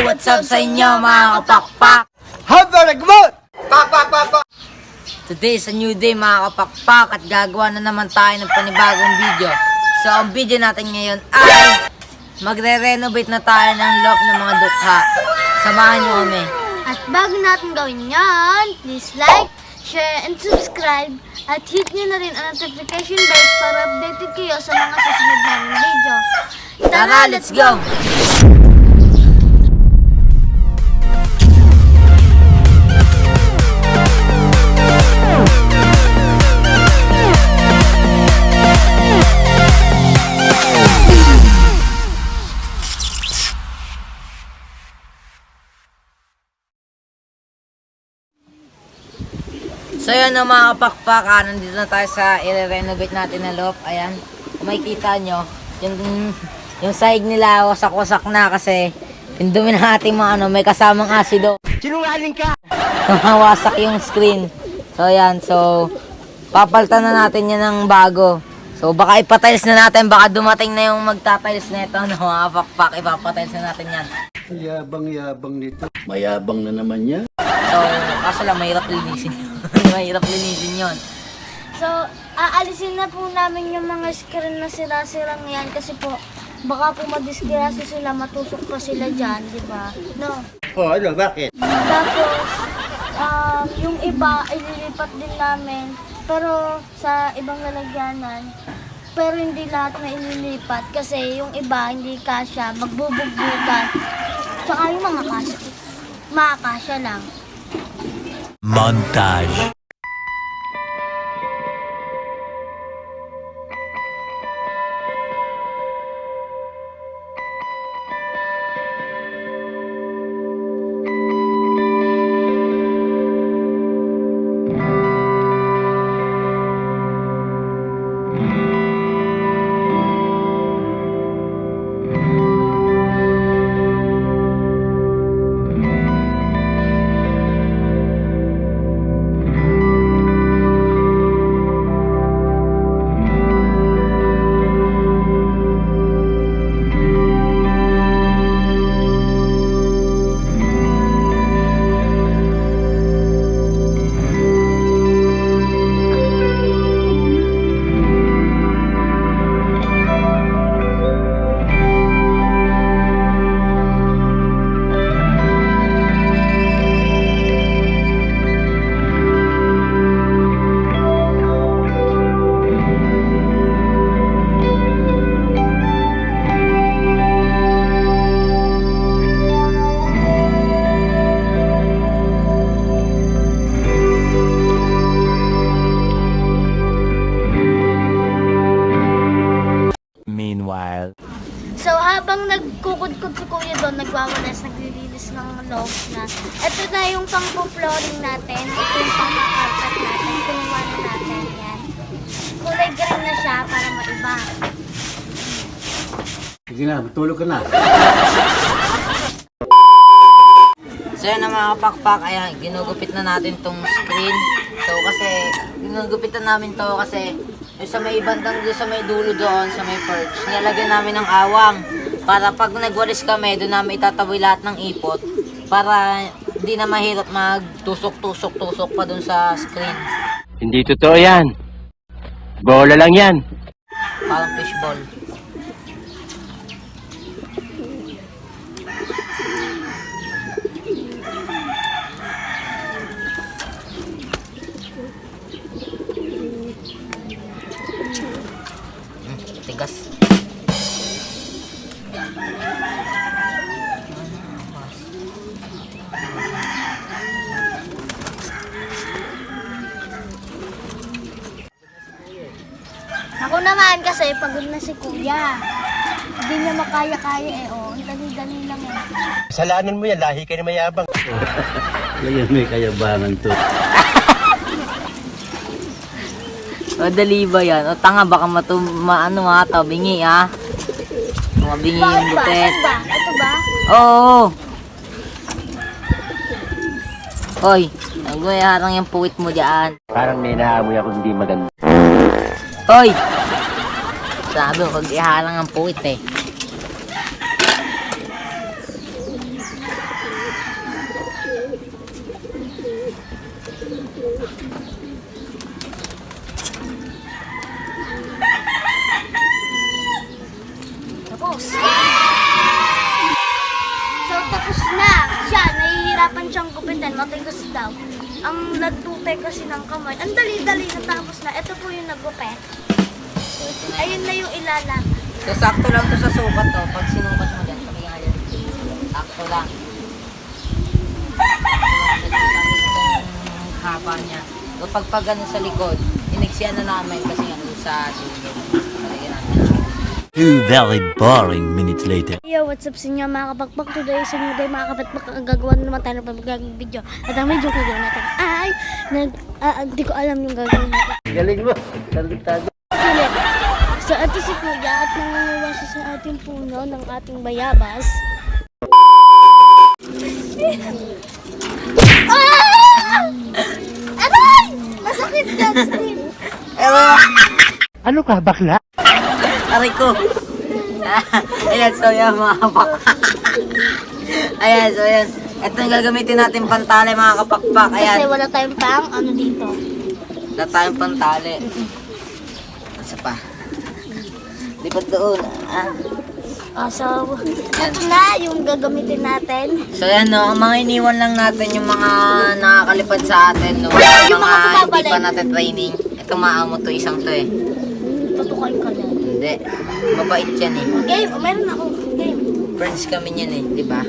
what's up sa inyo mga kapakpak? Haba nagmot! Pak, pak, pak, pak! Today is a new day mga kapakpak at gagawa na naman tayo ng panibagong video. So ang video natin ngayon ay magre-renovate na tayo ng loob ng mga dukha. Samahan nyo kami. At bago natin gawin yan, please like, share, and subscribe. At hit nyo na rin ang notification bell para updated kayo sa mga susunod namin video. Tara, let's go! So yun ang mga kapakpak, ah, nandito na tayo sa i-renovate natin na loob. Ayan, kung makikita nyo, yung, yung sahig nila wasak-wasak na kasi yung dumi ng ating mga ano, may kasamang asido. Sinungaling ka! Wasak yung screen. So ayan, so papalitan na natin yan ng bago. So baka ipatiles na natin, baka dumating na yung magtatiles na ito, no, mga pakpak, ipapatiles na natin yan. Yabang-yabang nito. Mayabang na naman niya. So, kaso lang, mahirap linisin. mahirap linisin yun. So, aalisin na po namin yung mga screen na sira-sirang yan kasi po, baka po madisgrasya sila, matusok pa sila dyan, di ba? No. Oh, ano, bakit? Tapos, um, yung iba, ililipat din namin. Pero sa ibang lalagyanan, pero hindi lahat na ililipat kasi yung iba hindi kasya, magbubugbugan. Tsaka yung mga kasya, makakasya lang. Montage. Yung pang-flooring natin. Ito yung pang-carpet natin. Kinuha na natin yan. Kulay green na siya para maiba. Sige na, matulog ka na. So yan ang mga kapakpak, ayan, ginugupit na natin tong screen. So kasi, ginugupit na namin to kasi yung sa may bandang doon sa may dulo doon, sa may perch, nilalagyan namin ng awang. Para pag nagwalis kami, doon namin itataboy lahat ng ipot. Para hindi na mahirap magtusok-tusok-tusok pa doon sa screen. Hindi totoo yan. Bola lang yan. Parang fishball. Hmm, Tigas. Ako naman kasi pagod na si Kuya. Hindi niya makaya-kaya eh. Oh, ang dali-dali lang eh. Kasalanan mo yan, lahi ka na mayabang. Kaya may kayabangan to. O, dali ba yan? O, tanga, baka matu, ma, ano nga ito, bingi, ah. Mabingi yung Bakit ba? butet. Saan ba? Ito ba? Oo. Hoy, nagwayaharang yung puwit mo dyan. Parang may naamoy ako hindi maganda. Hoy! Sabi oh, ko, ihalang ang puwit eh. Tapos. Tapos na. Siya, nahihirapan siyang gupitan. Matigas daw. Ang nagtupay kasi ng kamay. Ang dali-dali na tapos na. Ito po yung nagupit. Ayun na yung ilalang. So, sakto lang to sa sukat to. Pag sinukat mo dyan, nga yan. Sakto lang. Itong haba niya. So, pag pag ganun sa likod, iniksiyan na namin kasi nga doon sa dulo. Two very boring minutes later. Yo, what's up sa inyo mga kapagpag? Today sa inyo day mga kapagpag, ang gagawa naman tayo ng pagagawang video. At ang video gagawin natin ay, nag, ah, hindi ko alam yung gagawin natin. Galing mo. Targetado. So, ito si Kuya at nangunguha siya sa ating puno ng ating bayabas. ah! Aray! Masakit Justin! Ano ka, bakla? Aray ko! ayan, so yan mga kapak. ayan, so yan. Ito yung gagamitin natin pantali mga kapakpak. Ayan. Kasi wala tayong pang ano dito. Wala tayong pantali. Isa pa. Lipat doon. Ah. Ah, so, ito na yung gagamitin natin. So yan no, ang mga iniwan lang natin yung mga nakakalipad sa atin no. Yung mga hindi bumabalik. pa natin training. Ito maamo to isang to eh. Tutukain ka na. Hindi. Mabait yan eh. Game, meron ako. Game. Friends kami niyan eh, di ba?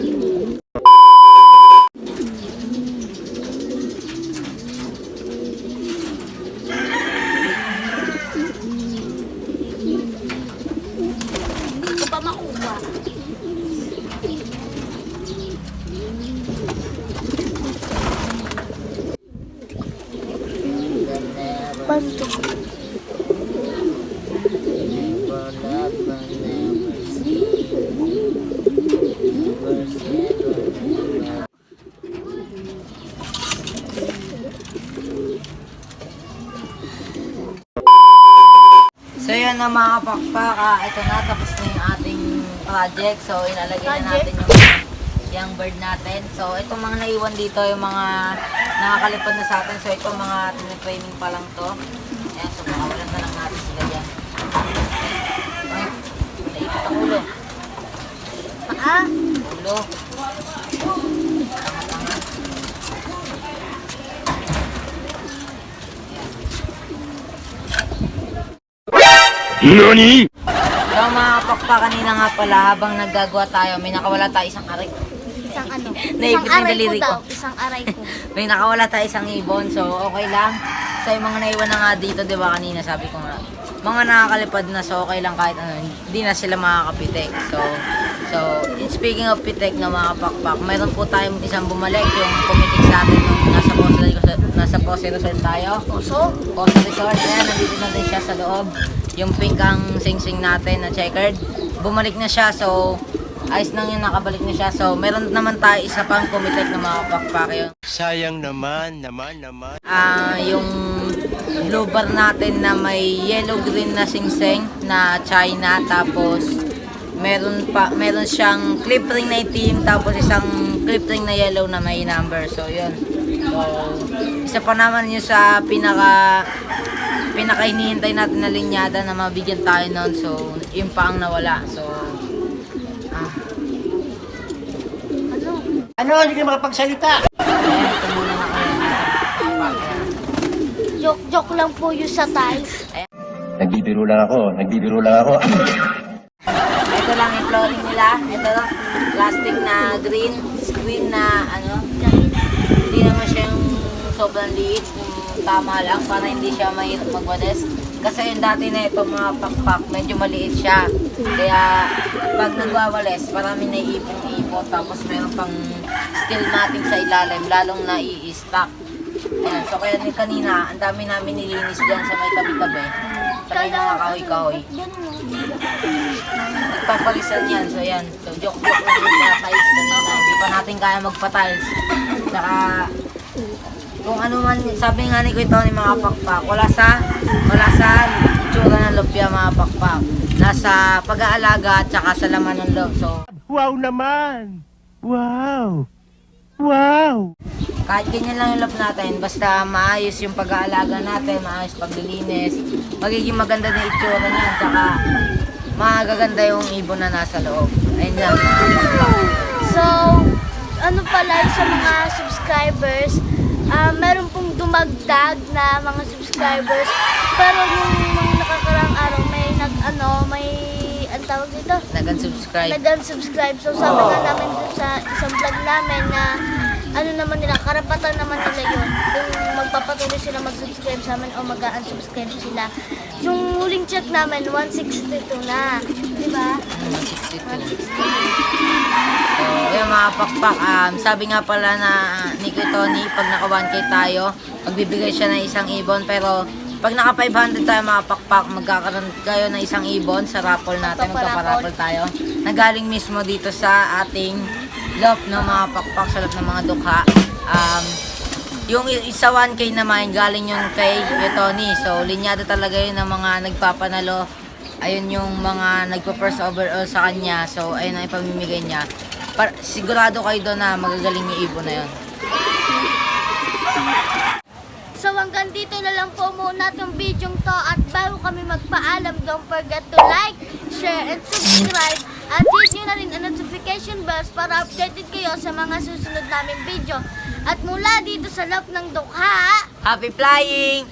Hindi ko pa makuha. Banto. So yun na mga kapakpak, ah, ito na, tapos na yung ating project. So inalagay na natin yung yung bird natin. So itong mga naiwan dito, yung mga nakakalipad na sa atin. So itong mga training pa lang to. Ayan, so makawalan na lang natin sila dyan. Ay, naipit ang ulo. Paa. Ulo. NANI? So mga kapakpak, kanina nga pala, habang naggagawa tayo, may nakawala tayo isang arik. Isang ano. Naipit Isang yung aray ko daliri ko. daw. Isang aray ko. May nakawala tayo isang ibon, so okay lang. So yung mga naiwan na nga dito, di ba kanina sabi ko nga, mga nakakalipad na, so okay lang kahit ano, hindi na sila makakapitek. So, so speaking of pitek na mga pakpak, mayroon po tayong isang bumalik, yung pumitik sa atin nung nasa Posa, nasa Posa Resort tayo. Puso. Posa Resort, ayan, nandito na din siya sa loob. Yung pink ang sing-sing natin na checkered. Bumalik na siya, so ayos nang yun, nakabalik na siya. So, meron naman tayo isa pang pumitek na mga pakpak yun. Sayang naman, naman, naman. Ah, yung blue bar natin na may yellow-green na singseng na China tapos meron pa meron siyang clip ring na itim tapos isang clip ring na yellow na may number. So, yun. So, isa pa naman yun sa pinaka pinaka hinihintay natin na linyada na mabigyan tayo noon. So, yun pa ang nawala. So, ah, Ano? Hindi ka makapagsalita. Joke-joke lang po yung sa tiles. Nagbibiro lang ako, nagbibiro lang ako. Ito lang yung flooring nila. Ito lang, plastic na green, screen na ano. Hindi naman siya yung sobrang liit, yung tama lang para hindi siya mahirap magwalis. Kasi yung dati na ito mga pakpak, medyo maliit siya. Kaya pag nagwawalis, marami na ipong-ipot. Tapos meron pang steel matting sa ilalim, lalong nai-stack. Ayan, so kaya ni kanina, ang dami namin nilinis dyan sa may tabi-tabi. Sa may mga kahoy-kahoy. Nagpapalisan yan. So yan. So joke-joke lang yung mga tiles kanina. Hindi pa natin kaya magpa-tiles. Saka kung ano man, sabi nga ni Kuya Tony mga pakpak, wala sa, wala sa itsura ng lupya mga pakpak. Nasa pag-aalaga at saka sa laman ng loob. So, Wow naman! Wow! Wow! kahit ganyan lang yung loob natin, basta maayos yung pag-aalaga natin, maayos paglilinis, magiging maganda na itsura niya, at saka magaganda yung ibon na nasa loob. Ayun lang. So, ano pala sa mga subscribers, ah, meron pong dumagdag na mga subscribers. Pero yung mga nakakarang araw may nag ano, may ang tawag dito? Nag-unsubscribe. Nag-unsubscribe. So sabi nga namin dun sa isang vlog namin na ano naman nila, karapatan naman nila yun. Kung magpapatuloy sila mag-subscribe sa amin o mag-unsubscribe sila. Yung huling check namin, 162 na. Di ba? 162. So, yun mga pakpak, um, sabi nga pala na ni Kuya Tony, pag naka 1K tayo, magbibigay siya ng isang ibon. Pero pag naka 500 tayo mga pakpak, magkakaroon kayo ng isang ibon sa raffle natin, magpaparaffle tayo. Nagaling mismo dito sa ating lop ng mga pakpak, sa lop ng mga dukha. Um, yung isa 1K naman, galing yun kay Tony. So, linyado talaga yun ng mga nagpapanalo. Ayun yung mga nagpa-first overall sa kanya. So, ayun ang ipamimigay niya. Par sigurado kayo doon na magagaling yung ibon na yun. So hanggang dito na lang po muna itong video to at bago kami magpaalam, don't forget to like, share, and subscribe at hit nyo na rin ang notification bells para updated kayo sa mga susunod naming video. At mula dito sa loob ng dukha, Happy flying!